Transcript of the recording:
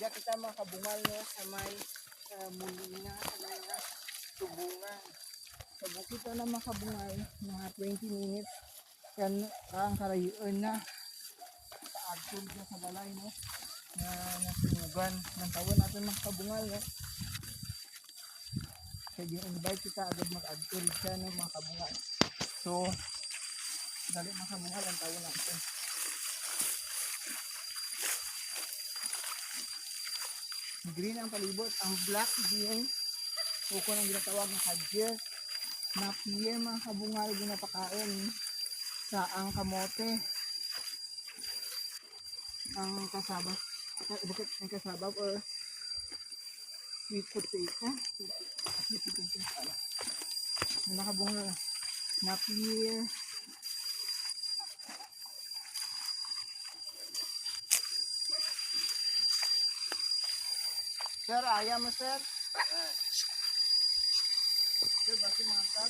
Diyan kita makabungal no, sa may uh, mulina, sa may tubungan. Sa bukit na makabungal, mga 20 minutes. Yan ang karayuan na agtol dyan sa balay, no? Na nasunugan ng tawon natin makabungal, no? Kaya yung invite kita agad mag-agtol siya, no? Makabungal. So, dali makabungal ang tawon natin. Green ang palibot. Ang black bean, uko ng ginatawag na kadyer, na pier mga kabungal ginapakain sa ang kamote. Ang kasaba, bakit ang kasaba or sweet potato. Sweet potato. Ang nakabungal na pier, sir आया मैं सर। हाँ। बाकी माता